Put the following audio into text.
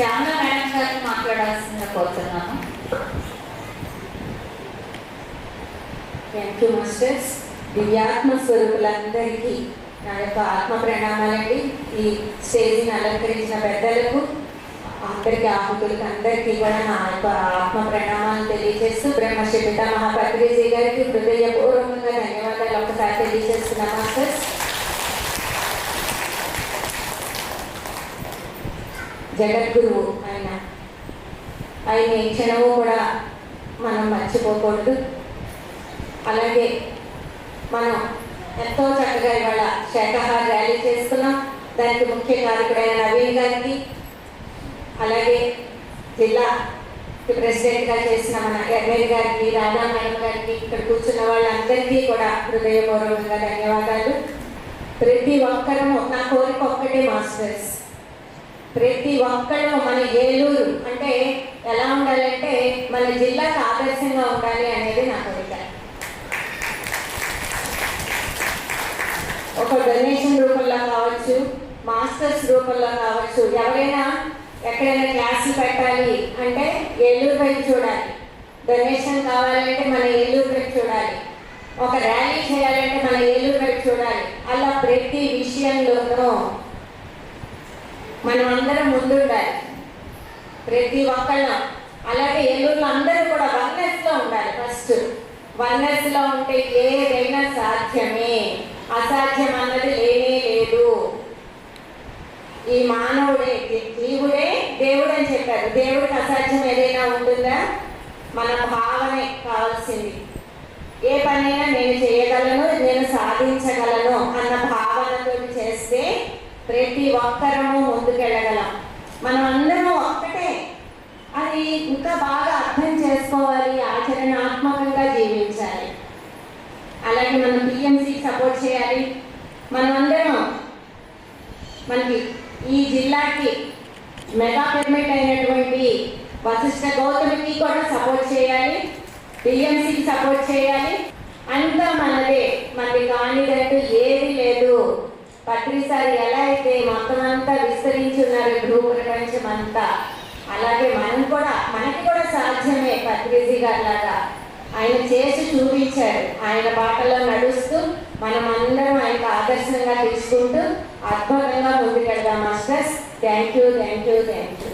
Shyamala madam గారిని మాట్లాడాల్సిందిగా కోరుతున్నాను. థ్యాంక్ యూ మాస్టర్స్ దివ్యాత్మ స్వరూపులందరికీ నా యొక్క ఆత్మ ప్రణామాలండి. ఈ స్టేజ్ని అలంకరించిన పెద్దలకు అందరికీ ఆహుతులకు అందరికీ కూడా నా యొక్క ఆత్మ ప్రణామాలు తెలియజేస్తూ బ్రహ్మశ్రీ పిత మహాపత్రిజీ గారికి హృదయపూర్వకంగా ధన్యవాదాలు. ఒకసారి తెలియజేస్తున్నా మాస్టర్స్ జగద్గురువు ఆయన. ఆయన ఈ క్షణము కూడా మనం మర్చిపోకూడదు. అలాగే మనం ఎంతో చక్కగా ఇవాళ శాఖహార ర్యాలీ చేస్తున్నాం. దానికి ముఖ్య కారకుడైన నవీన్ గారికి అలాగే జిల్లా ప్రెసిడెంట్గా చేసిన మన ఎర్వేల్ గారికి రాధా మేడం గారికి ఇక్కడ కూర్చున్న వాళ్ళందరికీ కూడా హృదయపూర్వకంగా ధన్యవాదాలు. ప్రతి ఒక్కరము నా కోరిక ఒక్కటే మాస్టర్స్. ప్రతి ఒక్కళ్ళు మన ఏలూరు అంటే ఎలా ఉండాలంటే మన జిల్లాకు ఆదర్శంగా ఉండాలి అనేది నా కోరిక. ఒక డొనేషన్ రూపంలో కావచ్చు మాస్టర్స్ రూపంలో కావచ్చు ఎవరైనా ఎక్కడైనా క్లాసులు పెట్టాలి అంటే ఏలూరు వైపు చూడాలి. డొనేషన్ కావాలంటే మన ఏలూరు వైపు చూడాలి. ఒక ర్యాలీ చేయాలంటే మన ఏలూరు వైపు చూడాలి. అలా ప్రతి విషయంలోనూ మనం అందరం ముందుండాలి. ప్రతి ఒక్కళ్ళం. అలాగే ఏలూరులో అందరూ కూడా వన్నెస్లో ఉండాలి ఫస్ట్. వన్నెస్లో ఉంటే ఏదైనా సాధ్యమే. అసాధ్యం అన్నది లేనే లేదు. ఈ మానవుడే జీవుడే దేవుడు అని చెప్పారు. దేవుడికి అసాధ్యం ఏదైనా ఉంటుందా? మన భావనే కావాల్సింది. ఏ పనైనా నేను చేయగలను నేను సాధించగలను అన్న భావనతో చేస్తే ప్రతి ఒక్కరము ముందు మనం టీఎంసీ సపోర్ట్ చేయాలి. మనమందరం మనకి ఈ జిల్లాకి మెగా పెర్మిట్ అయినటువంటి వశిష్ఠ గౌతమికి కూడా సపోర్ట్ చేయాలి. టీఎంసీకి సపోర్ట్ చేయాలి. అంతా మనదే. మనకి కానిదంటూ ఏది లేదు. పత్రిసారి ఎలా అయితే మొత్తం అంతా విస్తరించి ఉన్నారు భూ ప్రపంచం అంతా అలాగే మనం కూడా మనకి కూడా సాధ్యమే పత్రిజీ గారి లాగా. ఆయన చేసి చూపించారు ఆయన బాటలో నడుస్తూ మనం అందరం ఆయనకు ఆదర్శంగా తీసుకుంటూ అద్భుతంగా ముందుకెళ్దాం masters. Thank you thank you thank you